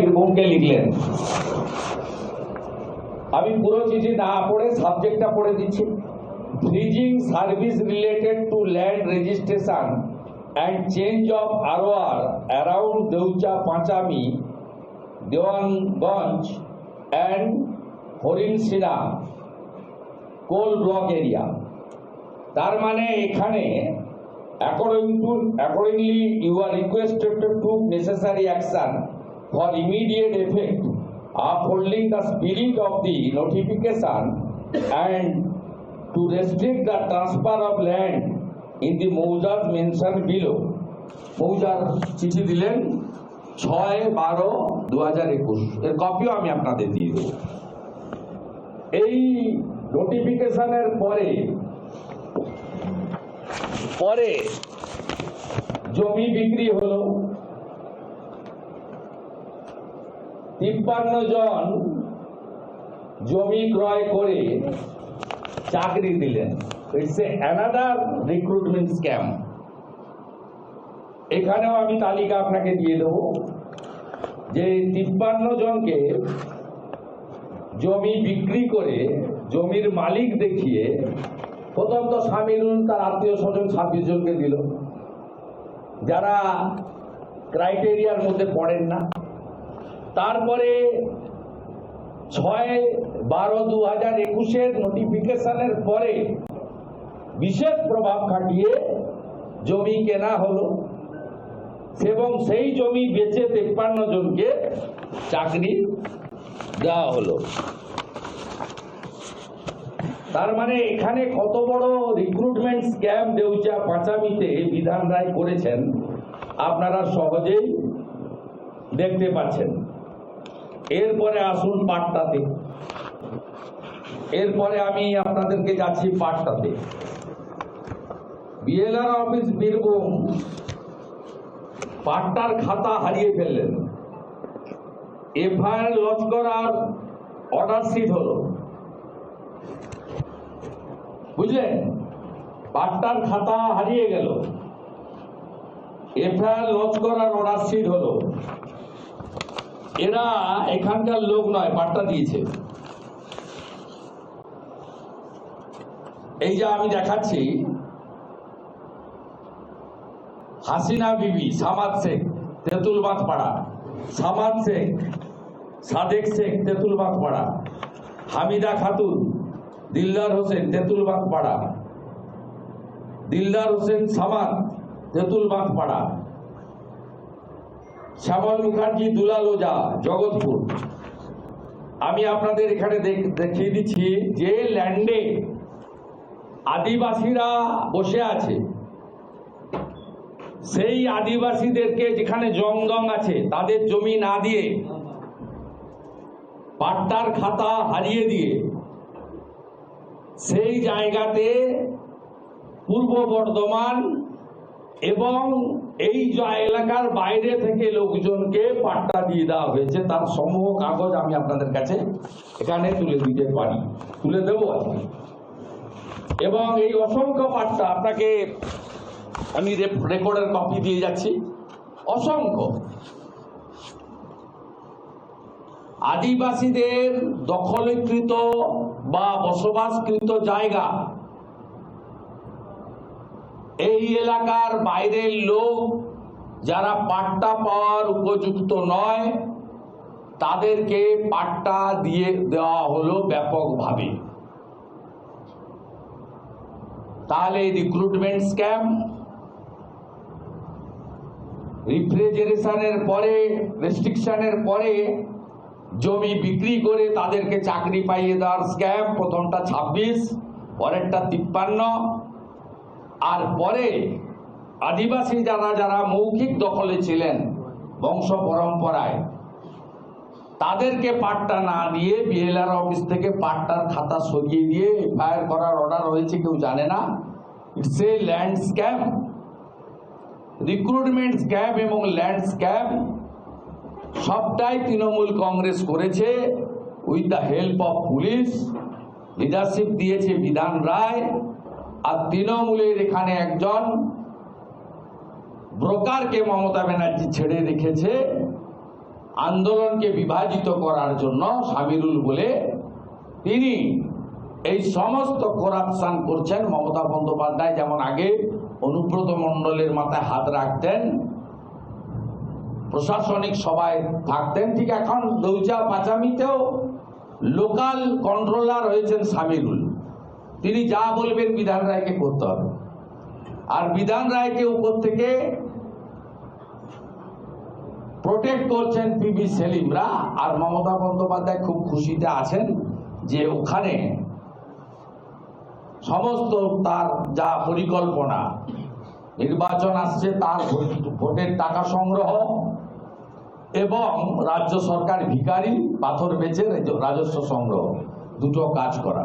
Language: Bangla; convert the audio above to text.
বীরভূমকে লিখলেন। আমি পুরো চিঠি না পড়ে সাবজেক্টটা পড়ে দিচ্ছি। Freezing service related to land registration and change of ROR around Deucha Panchami Dewanganj and Harinshira coal block area তার মানে এখানে according to, accordingly you are requested to take necessary for immediate effect upholding the spirit of the notification and to restrict the transfer of land in the মৌজার mentioned below মৌজার চিঠি দিলেন ছয় বারো দু হাজার একুশ এর কপিও আমি আপনাদের দিয়ে দেবো এই নোটিফিকেশনের পরে পরে জমি বিক্রি হলো তিপ্পান্ন জন জমি ক্রয় করে চাকরি দিলেন। It's a another recruitment scam এখানেও আমি তালিকা আপনাকে দিয়ে দেবো যে তিপ্পান্ন জনকে জমি বিক্রি করে, জমির মালিক দেখিয়ে প্রথম তো সামিলুল তার আত্মীয় স্বজন ছাব্বিশ জনকে দিল। যারা ক্রাইটেরিয়ার মধ্যে পড়েন না তারপরে ছয় বারো দু হাজার একুশের নোটিফিকেশনের পরে বিশেষ প্রভাব খাটিয়ে জমি কেনা হলো। এবং সেই জমি বেচে তেপ্পান্ন জনকে চাকরি দেওয়া হলো। তার মানে এখানে কত বড় রিক্রুটমেন্ট স্ক্যাম দেউচা পাঁচামিতে বিধান রায় করেছেন, আপনারা সহজেই দেখতে পাচ্ছেন। এরপরে আসুন পাটটাতে এরপরে আমি আপনাদেরকে যাচ্ছি পাটটাতে বিএলআর অফিস বীরভূম পাট্টার খাতা হারিয়ে ফেললেন। এফআইআর লজ করার অর্ডার শিট হলো। বুঝলেন? পাট্টার খাতা হারিয়ে গেল। এফআইআর লজ করার অর্ডার শিট হলো। এরা এখানকার লোক নয় পাট্টা দিয়েছে। এই যে আমি দেখাচ্ছি, হাসিনা বিবি, সামাদ শেখ, তেঁতুলবাদ পাড়া। সামাদ শেখ, সাদেক শেখ, তেঁতুলবাদ পাড়া। হামিদা খাতুন, দিলদার হোসেন, তেঁতুলবাদ পাড়া। দিলদার হোসেন সামাদ, তেঁতুলবাদ পাড়া। শ্যামল মুখার্জি দুলাল ওজা জগৎপুর। আমি আপনাদের এখানে দেখ- দেখিয়ে দিচ্ছি যে ল্যান্ডে আদিবাসীরা বসে আছে। সেই আদিবাসীদেরকে যেখানে জংদং আছে, তাদের জমি না দিয়ে পাট্টার খাতা হারিয়ে দিয়ে, সেই জায়গাতে পূর্ব বর্ধমান এবং এই এলাকার বাইরে থেকে লোকজনকে পাট্টা দিয়ে দেওয়া হয়েছে, তার সমূহ কাগজ আমি আপনাদের কাছে এখানে তুলে দিতে পারি, তুলে দেবো। এবং এই অসংখ্য পাট্টা আপনাকে আমি রেকর্ডের কপি দিয়ে যাচ্ছি অসংখ্য আদিবাসীদের দখলীকৃত বা বসবাসকৃত জায়গা এই এলাকার বাইরের লোক যারা পাট্টা পাওয়ার উপযুক্ত নয়, তাদেরকে পাট্টা দিয়ে দেওয়া হলো ব্যাপকভাবে। তাহলে রিক্রুটমেন্ট স্ক্যাম রিফ্রিজারেশনের পরে রেস্ট্রিকশনের পরে জমি বিক্রি করে তাদেরকে চাকরি পাইয়ে দেওয়ার স্ক্যাম প্রথমটা ছাব্বিশ, পরেরটা তিপ্পান্ন আর পরে আদিবাসী যারা যারা মৌখিক দখলে ছিলেন বংশ পরম্পরায়, তাদেরকে পাট্টা না দিয়ে বিএলআর অফিস থেকে পাট্টার খাতা সরিয়ে দিয়ে এফআইআর করার অর্ডার হয়েছে, কেউ জানে না। It's a land scam recruitment scam এবং ল্যান্ড স্ক্যাম সবটাই তৃণমূল কংগ্রেস করেছে with the help of police leadership দিয়েছে বিধান রায়। আর তৃণমূলের এখানে একজন ব্রোকারকে মমতা ব্যানার্জি ছেড়ে রেখেছে, আন্দোলনকে বিভাজিত করার জন্য সামিরুল বলে তিনি এই সমস্ত করাপশন করছেন মমতা বন্দ্যোপাধ্যায়। যেমন আগে অনুব্রত মণ্ডলের মাথায় হাত রাখতেন, প্রশাসনিক সভায় থাকতেন, ঠিক এখন দৌচা পাচামিতেও লোকাল কন্ট্রোলার হয়েছেন সামিরুল। তিনি যা বলবেন বিধান রায়কে করতে হবে। আর বিধান রায়কে উপর থেকে প্রোটেক্ট করছেন পিবি সেলিমরা, আর মমতা বন্দ্যোপাধ্যায় খুব খুশিতে আছেন যে ওখানে সমস্ত তার যা পরিকল্পনা, নির্বাচন আসছে, তার ভোটের টাকা সংগ্রহ এবং রাজ্য সরকার ভিখারি, পাথর বেচে রাজস্ব সংগ্রহ, দুটো কাজ করা।